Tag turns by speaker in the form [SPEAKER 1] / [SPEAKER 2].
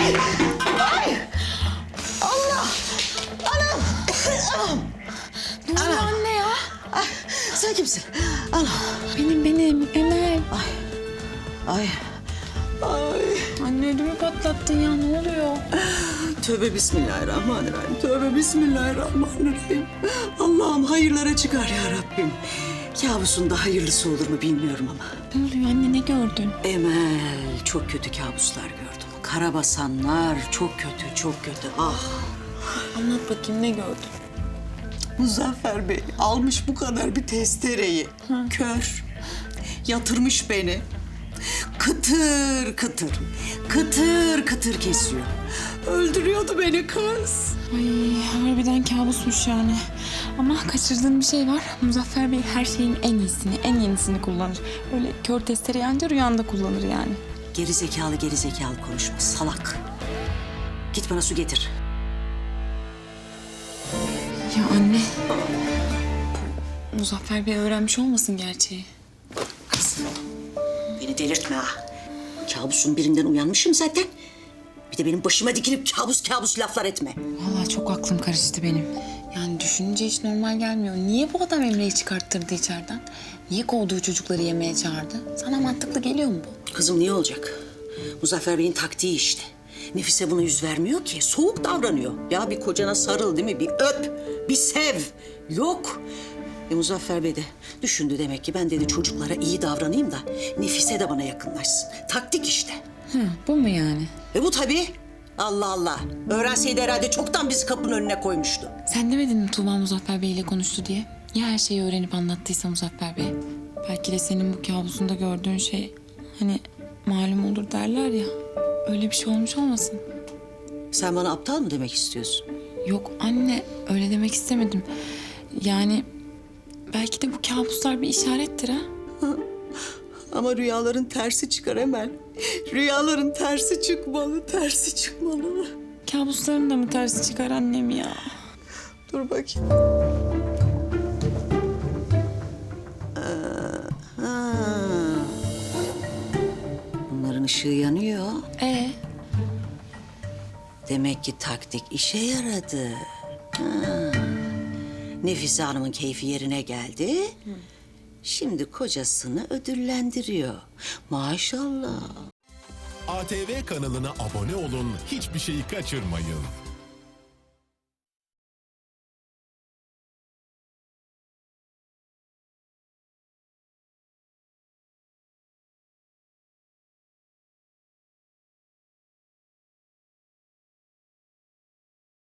[SPEAKER 1] Ay! Ay! Allah! Anam! Anam!
[SPEAKER 2] Ne oluyor anne ya?
[SPEAKER 1] Ay, sen kimsin? Anam!
[SPEAKER 2] Benim benim Emel.
[SPEAKER 1] Ay! Ay!
[SPEAKER 2] Anne ödümü patlattın ya ne oluyor?
[SPEAKER 1] Tövbe bismillahirrahmanirrahim. Tövbe bismillahirrahmanirrahim. Allah'ım hayırlara çıkar ya Rabbim. Kabusun da hayırlısı olur mu bilmiyorum ama.
[SPEAKER 2] Ne oluyor anne ne gördün?
[SPEAKER 1] Emel çok kötü kabuslar gördüm. Karabasanlar çok kötü, çok kötü. Ah!
[SPEAKER 2] Anlat bakayım ne gördün?
[SPEAKER 1] Muzaffer Bey almış bu kadar bir testereyi. Kör. Yatırmış beni. Kıtır kıtır, kıtır kıtır kesiyor. Öldürüyordu beni kız.
[SPEAKER 2] Ay harbiden kabusmuş yani. Ama kaçırdığın bir şey var. Muzaffer Bey her şeyin en iyisini, en yenisini kullanır. Öyle kör testere yanca rüyanda kullanır yani.
[SPEAKER 1] Geri zekalı geri zekalı konuşma salak. Git bana su getir.
[SPEAKER 2] Ya anne. Muzaffer Bey öğrenmiş olmasın gerçeği.
[SPEAKER 1] Kız beni delirtme ha. Kabusun birinden uyanmışım zaten. Bir de benim başıma dikilip kabus kabus laflar etme.
[SPEAKER 2] Vallahi çok aklım karıştı benim. Yani düşününce hiç normal gelmiyor. Niye bu adam Emre'yi çıkarttırdı içeriden? Niye kovduğu çocukları yemeğe çağırdı? Sana mantıklı geliyor mu bu?
[SPEAKER 1] Kızım niye olacak? Muzaffer Bey'in taktiği işte. Nefise buna yüz vermiyor ki. Soğuk davranıyor. Ya bir kocana sarıl değil mi? Bir öp, bir sev. Yok. E Muzaffer Bey de düşündü demek ki ben dedi çocuklara iyi davranayım da Nefise de bana yakınlaşsın. Taktik işte.
[SPEAKER 2] Hı, bu mu yani?
[SPEAKER 1] E bu tabii. Allah Allah. Öğrenseydi herhalde çoktan bizi kapının önüne koymuştu.
[SPEAKER 2] Sen demedin mi Tuğba Muzaffer Bey ile konuştu diye? Ya her şeyi öğrenip anlattıysa Muzaffer Bey? Belki de senin bu kabusunda gördüğün şey hani malum olur derler ya. Öyle bir şey olmuş olmasın?
[SPEAKER 1] Sen bana aptal mı demek istiyorsun?
[SPEAKER 2] Yok anne öyle demek istemedim. Yani belki de bu kabuslar bir işarettir ha.
[SPEAKER 1] Ama rüyaların tersi çıkar Emel. Rüyaların tersi çıkmalı, tersi çıkmalı.
[SPEAKER 2] Kabusların da mı tersi çıkar annem ya?
[SPEAKER 1] Dur bakayım. Işığı yanıyor.
[SPEAKER 2] Ee,
[SPEAKER 1] Demek ki taktik işe yaradı. Ha. Nefise Hanım'ın keyfi yerine geldi. Şimdi kocasını ödüllendiriyor. Maşallah.
[SPEAKER 3] ATV kanalına abone olun, hiçbir şeyi kaçırmayın.